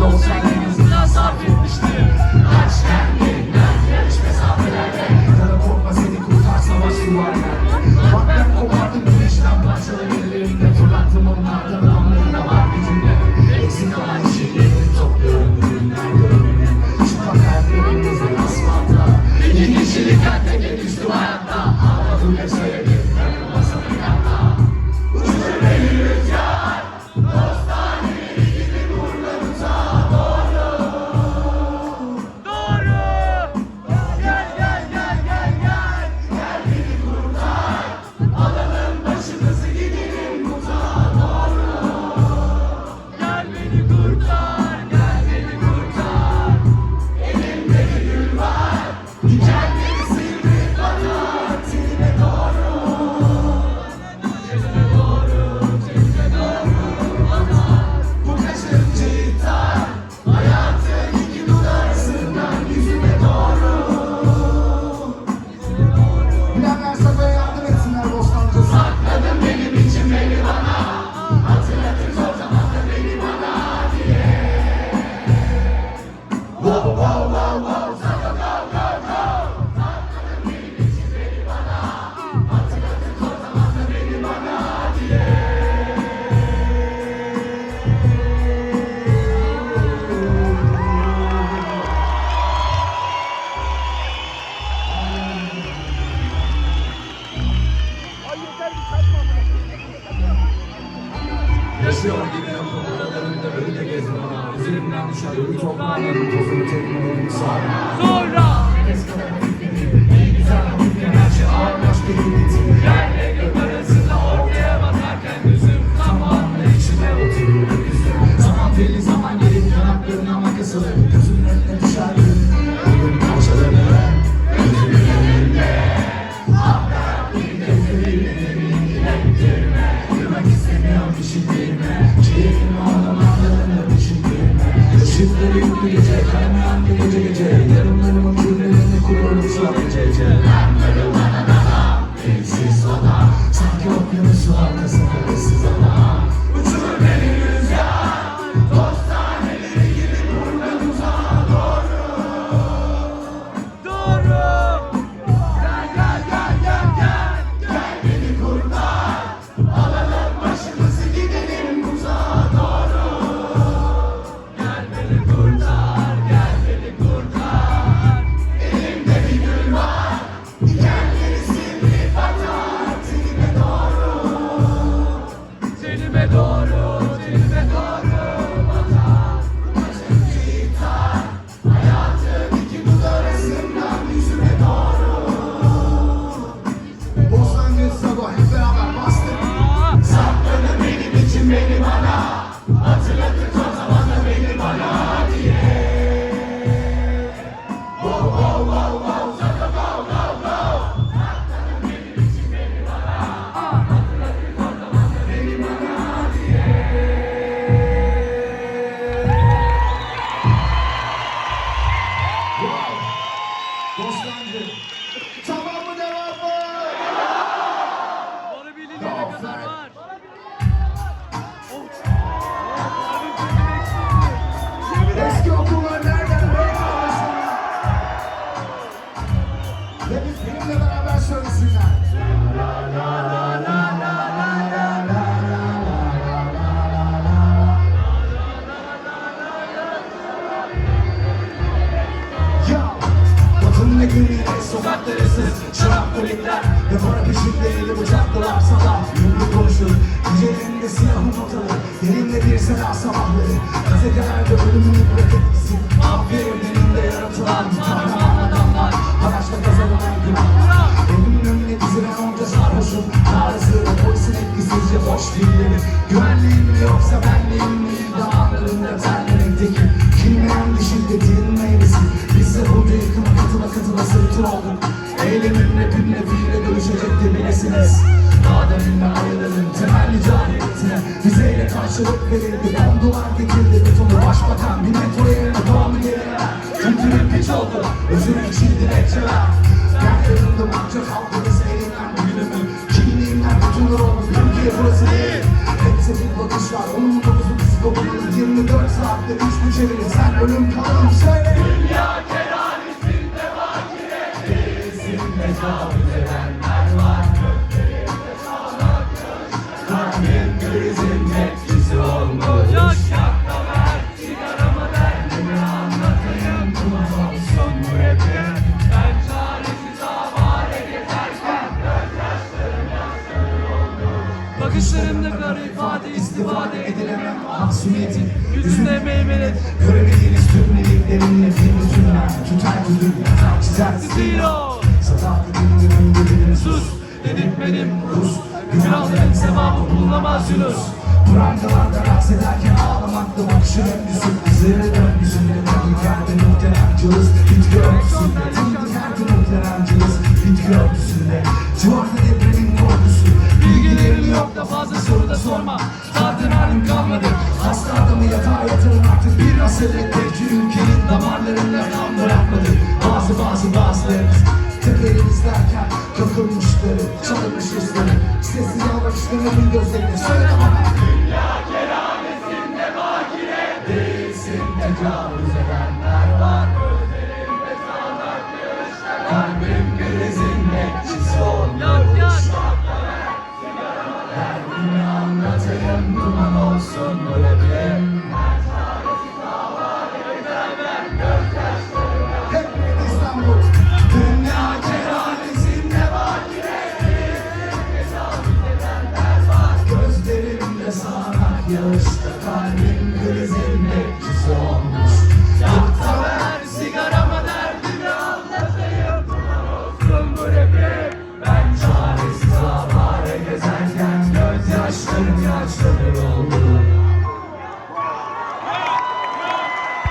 So. Yaşıyor giden topraklarında önünde gezmeler. Üzerimden düşen ölü toprağların tozunu tekmelerini sağlar. Sonra! Herkes kadar mümkün güzel her şey ağırlaştırılır. 그제제 가능한 그제 그제 내려내려만 불내는 구름을 수학 그제제 내려와나 나가 일시서다 삼겹 연수학과 생각을 쓰잖아 adoro. hareketler Ve para peşinde elim uçaktalar sabah Yumru konuşur Gecelerinde siyah notalı Elimde bir seda sabahları. Gazetelerde ölümünü bırakıp gitsin Aferin elimde yaratılan Kahraman adamlar. Haraçla kazanılan günahlar. Evimin önüne dizilen onca sarhoşum. Tarzı ve polisin etkisizce boş dilleri Güvenliğim mi yoksa benliğim mi? Dağlarında günle fiile dönüşecek deminesiniz Adem'inle ayrılığın temelli cahiliyetine. Vizeyle karşılık verildi On duvar geçildi betonu. Başbakan Bir metro yerine tamirlere Kültürün piç oldu Özür içildi lekçeler Gel yanımda manca kaldı Tecavüz edenler var Köklerinde sağanak göz Kalbim krizin etkisi olmuş Yak yak. Sigaramı derdimi anlatayım Duman olsun bu Ben çaresiz avare gezerken Gözyaşlarım yaşları oldu Bakışlarımda kara ifade İstifade edilemem mahsumiyetin Yüzünde meymelet. Göremediğiniz tüm dediklerimle bir bütünler Tutar güdüm yatar çizersin Zero. Sus. Dedim benim Rus Günahların sevabı bulunamaz Yunus. Prangalarda raks ederken ağlamakta bakışın öncüsü Zırhı döngüsünde tabii kendi muhterem cılız Bitki örtüsünde tabii kendi muhterem cılız Bitki örtüsünde Civarda depremin korkusu Bilgilerim yok da fazla soru da sorma. Zaten halim kalmadı. Hasta adamı yatağa yatırın artık bir Belki ülkenin damarlarında kan bırakmadı Bazı bazı bazılarımız Sessiz alışlarının gözlerine söyle bana. Dünya kerametinde bakire Değilsin. Tecavüz edenler var. Gözlerimde sağanak görüşler. Kalbim krizin bekçisi olmuş. Yak. Derdimi anlatayım duman olsun